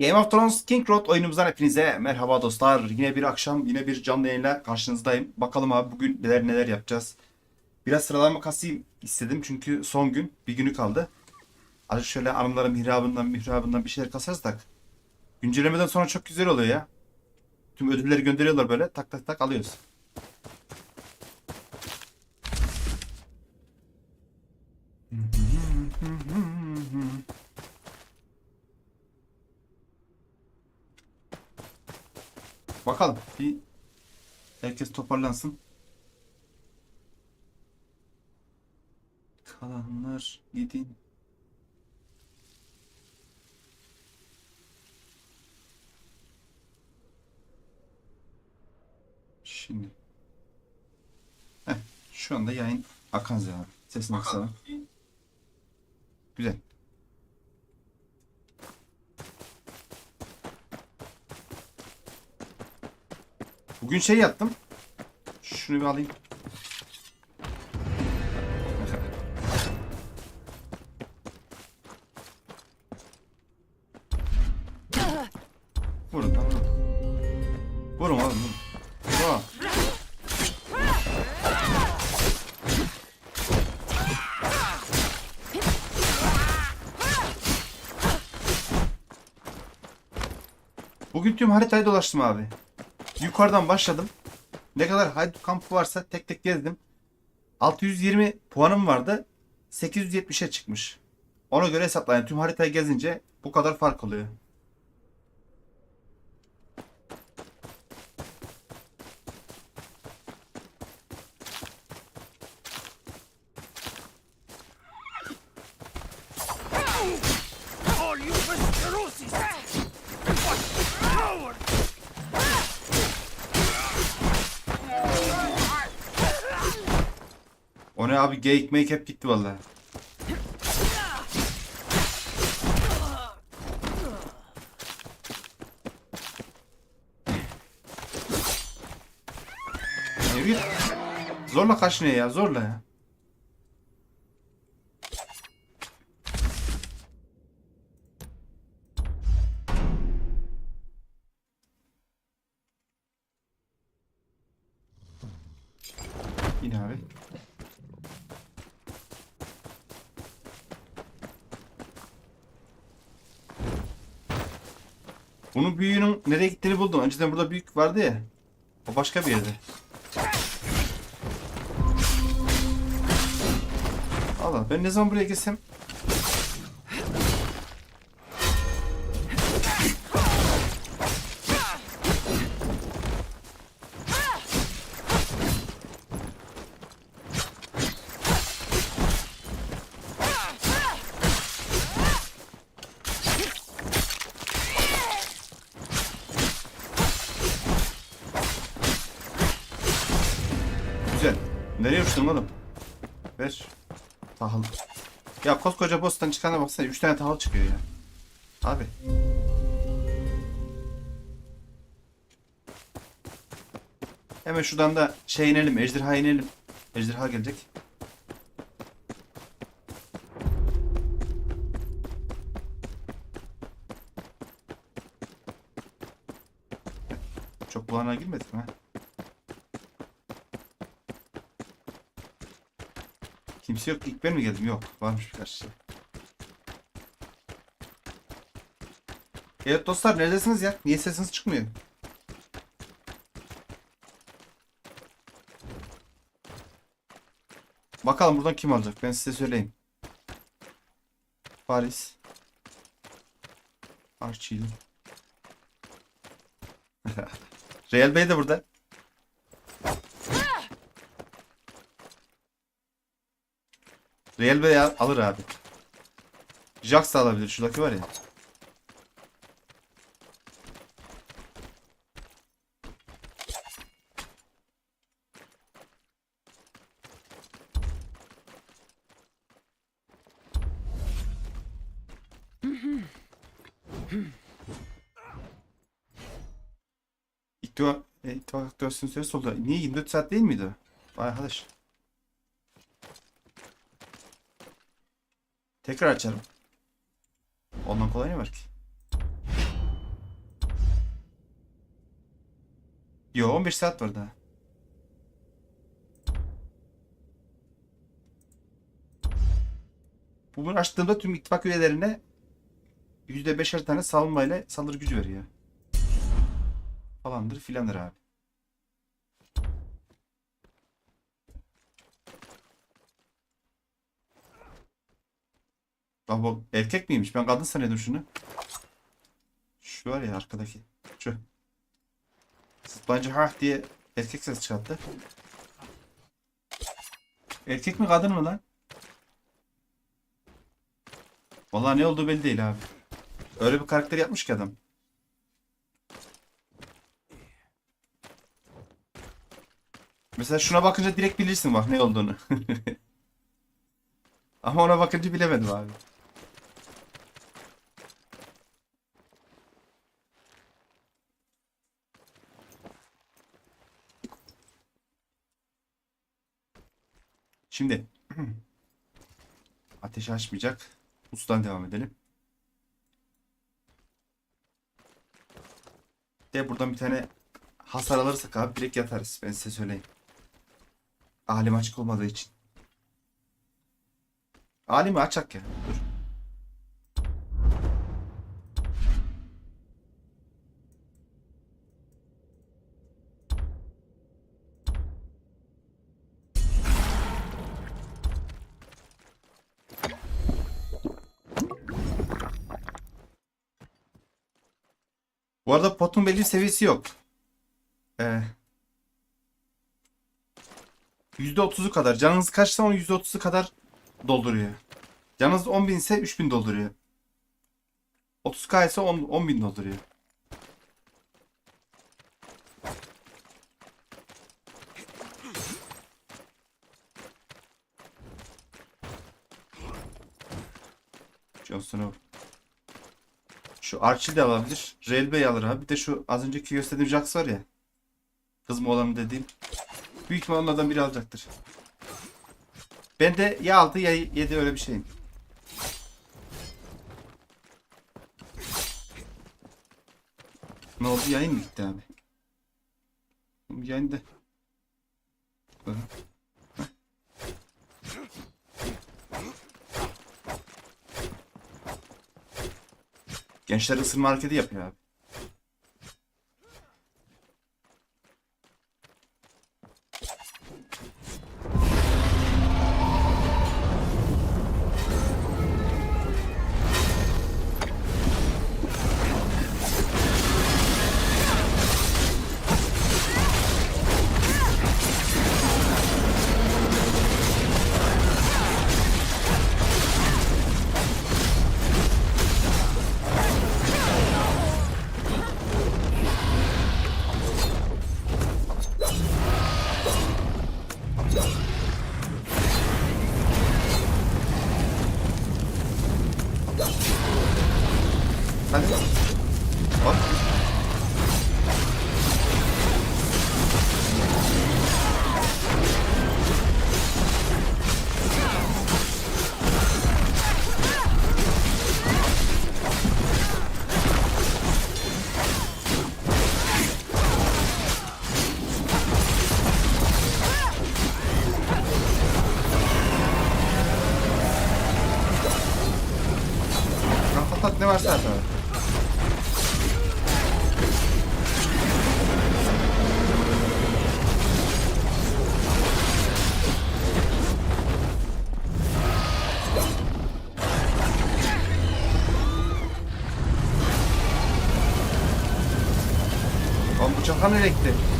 Game of Thrones King Road oyunumuzdan hepinize merhaba dostlar. Yine bir akşam yine bir canlı yayınla karşınızdayım. Bakalım abi bugün neler neler yapacağız. Biraz sıralama kasayım istedim çünkü son gün bir günü kaldı. Azıcık şöyle anıların mihrabından mihrabından bir şeyler kasarsak. Güncellemeden sonra çok güzel oluyor ya. Tüm ödülleri gönderiyorlar böyle tak tak tak alıyoruz. Bakalım bir herkes toparlansın. Kalanlar gidin. Şimdi. Heh, şu anda yayın akan abi. Sesini kısalım. Güzel. Bugün şey yaptım. Şunu bir alayım. Vurun tamam. Vurun oğlum vurun. Bugün tüm haritayı dolaştım abi. Yukarıdan başladım. Ne kadar haydut kampı varsa tek tek gezdim. 620 puanım vardı. 870'e çıkmış. Ona göre hesaplayın. Tüm haritayı gezince bu kadar fark oluyor. O ne abi geyik make hep gitti vallahi. Zorla kaşınıyor ya zorla ya. Yine abi. Bunun büyüğünün nereye gittiğini buldum. Önceden burada büyük vardı ya. O başka bir yerde. Allah ben ne zaman buraya gelsem Ver. Tahıl. Ya koskoca boss'tan çıkana baksana 3 tane tahıl çıkıyor ya. Abi. Hemen şuradan da şey inelim, ejderha inelim. Ejderha gelecek. Çok bulana girmedik mi? ha? Kimse yok. İlk ben mi geldim? Yok. Varmış birkaç şey. Evet dostlar neredesiniz ya? Niye sesiniz çıkmıyor? Bakalım buradan kim alacak? Ben size söyleyeyim. Paris. Archie. Real Bey de burada. Real Bey al- alır abi. Jax da alabilir. Şuradaki var ya. İttifak, e, ittifak aktivasyonu süresi oldu. Niye 24 saat değil miydi? Vay arkadaş. Tekrar açarım. Ondan kolay ne var ki? Yo 15 saat var daha. Bunu açtığımda tüm ittifak üyelerine %5'er tane savunmayla saldırı gücü veriyor. Falandır filandır abi. Bak bu erkek miymiş? Ben kadın sanıyordum şunu. Şu var ya arkadaki. Şu. Zıplayınca ha diye erkek ses çıkarttı. Erkek mi kadın mı lan? Vallahi ne olduğu belli değil abi. Öyle bir karakter yapmış ki adam. Mesela şuna bakınca direkt bilirsin bak ne olduğunu. Ama ona bakınca bilemedim abi. Şimdi ateş açmayacak. Ustan devam edelim. De buradan bir tane hasar alırsak abi direkt yatarız. Ben size söyleyeyim. Alim açık olmadığı için. Alimi açak ya. Dur. Potun belli seviyesi yok. Ee, %30'u kadar. Canınız kaçsa onun %30'u kadar dolduruyor. Canınız 10.000 ise 3.000 dolduruyor. 30k ise 10 10.000 dolduruyor. Jon Snow. Şu Archie de alabilir. Railway alır abi. Bir de şu az önceki gösterdiğim Jax var ya. Kız mı olanı dediğim. Büyük ihtimal onlardan biri alacaktır. Ben de ya 6 ya 7 öyle bir şeyim. Ne oldu? Yayın mı gitti abi? Yayın da. Gençler ısınma hareketi yapıyor abi. Oğlum bu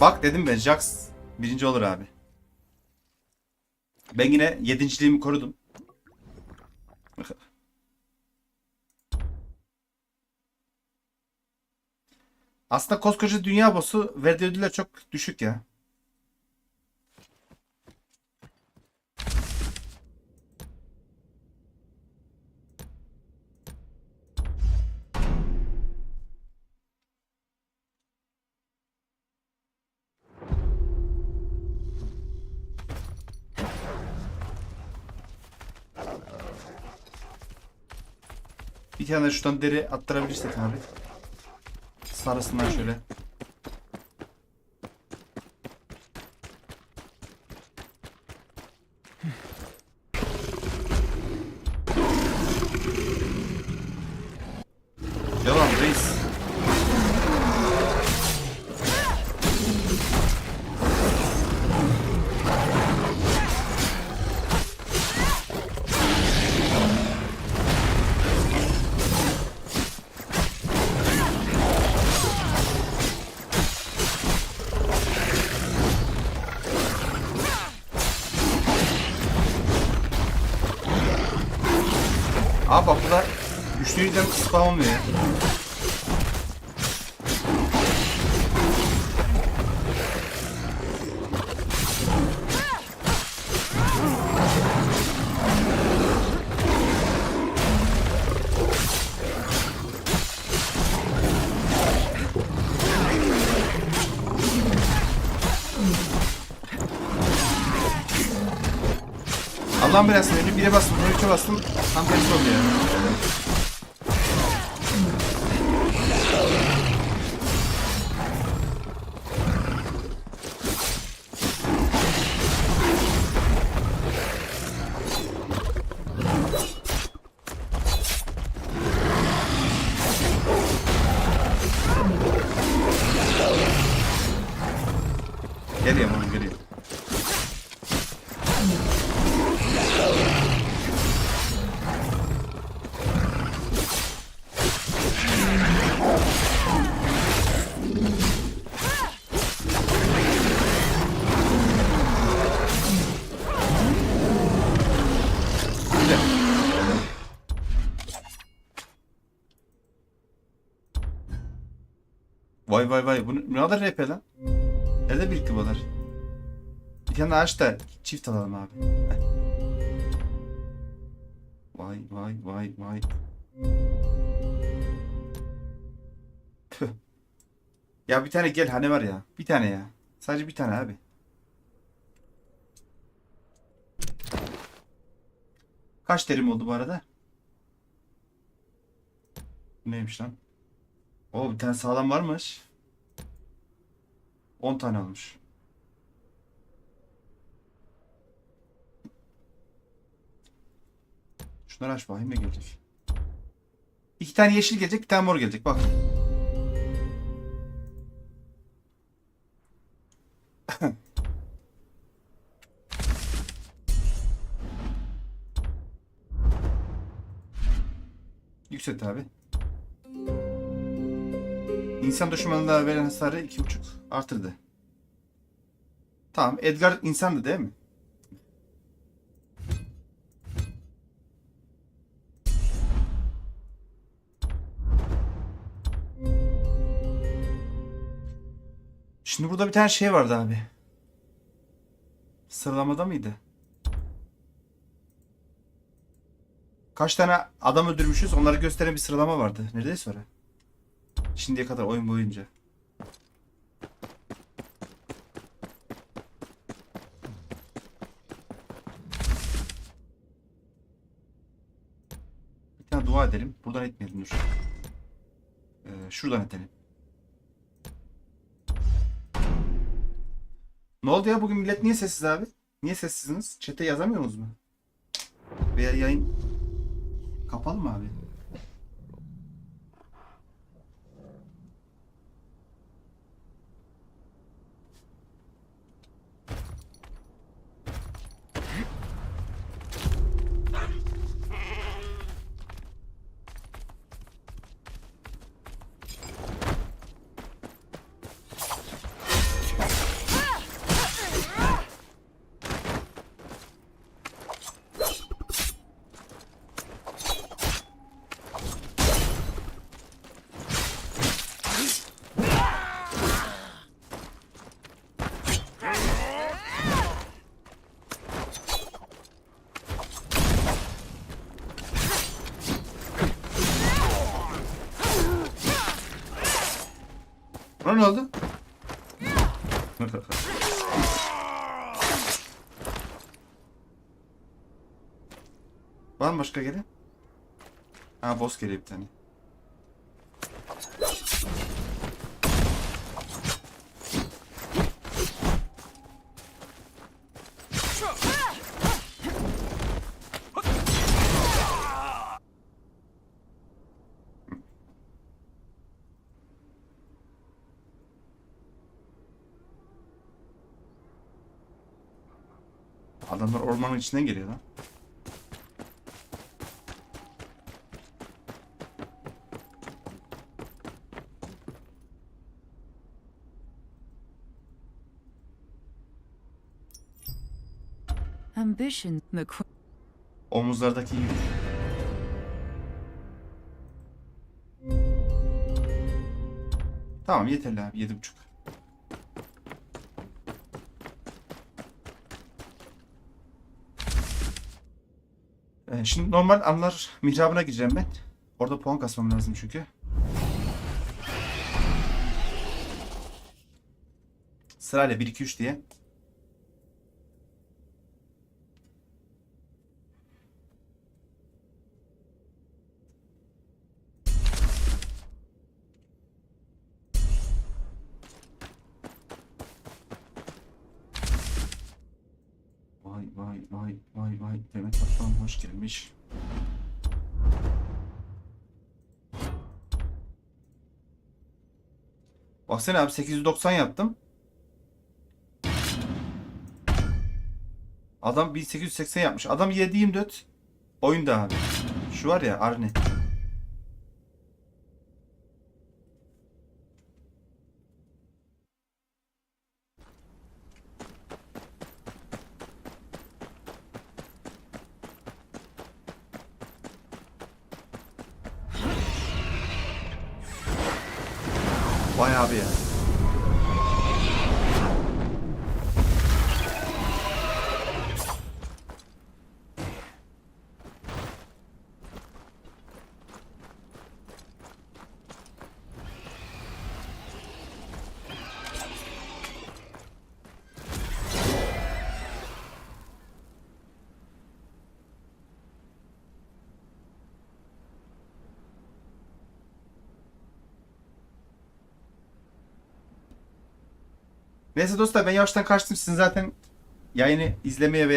Bak dedim ben Jax birinci olur abi. Ben yine yedinciliğimi korudum. Aslında koskoca dünya boss'u verdiği ödüller çok düşük ya. Bir tane şuradan deri attırabilirsek abi. Sarısından şöyle. Devam reis. Olmuyor ya. Allah'ın belası beni bire bastım, üçe bastım. Tam tersi oldu ya. Vay vay vay. Bu ne kadar RP lan? Nerede birikti bu kadar? Bir tane ağaç da çift alalım abi. Vay vay vay vay. Tüh. Ya bir tane gel hani var ya. Bir tane ya. Sadece bir tane abi. Kaç terim oldu bu arada? Neymiş lan? Oo bir tane sağlam varmış. 10 tane olmuş. Şunları aç bakayım ne gelecek. İki tane yeşil gelecek, bir tane mor gelecek. Bak. Yükselt abi. İnsan düşmanına veren hasarı 2.5 artırdı. Tamam. Edgar insandı değil mi? Şimdi burada bir tane şey vardı abi. Sıralamada mıydı? Kaç tane adam öldürmüşüz onları gösteren bir sıralama vardı. Neredeyse sonra. Şimdiye kadar oyun boyunca. Bir tane dua edelim. Buradan etmeyelim dur. Ee, şuradan edelim. Ne oldu ya bugün millet niye sessiz abi? Niye sessizsiniz? Chat'e yazamıyor musunuz mu? Veya yayın kapalı mı abi? Ona ne oldu? Var mı başka gelen? Ha boss geliyor bir tane. Adamlar ormanın içinden geliyor lan. Ambition. Omuzlardaki yük. Tamam yeterli abi. Yedi buçuk. Ee, şimdi normal anlar mihrabına gireceğim ben. Orada puan kasmam lazım çünkü. Sırayla 1 2 3 diye. Gelmiş. Baksana abi 890 yaptım. Adam 1880 yapmış. Adam 724 oyunda abi. Şu var ya Arne. Neyse dostlar ben yavaştan kaçtım. Sizin zaten yayını izlemeye veya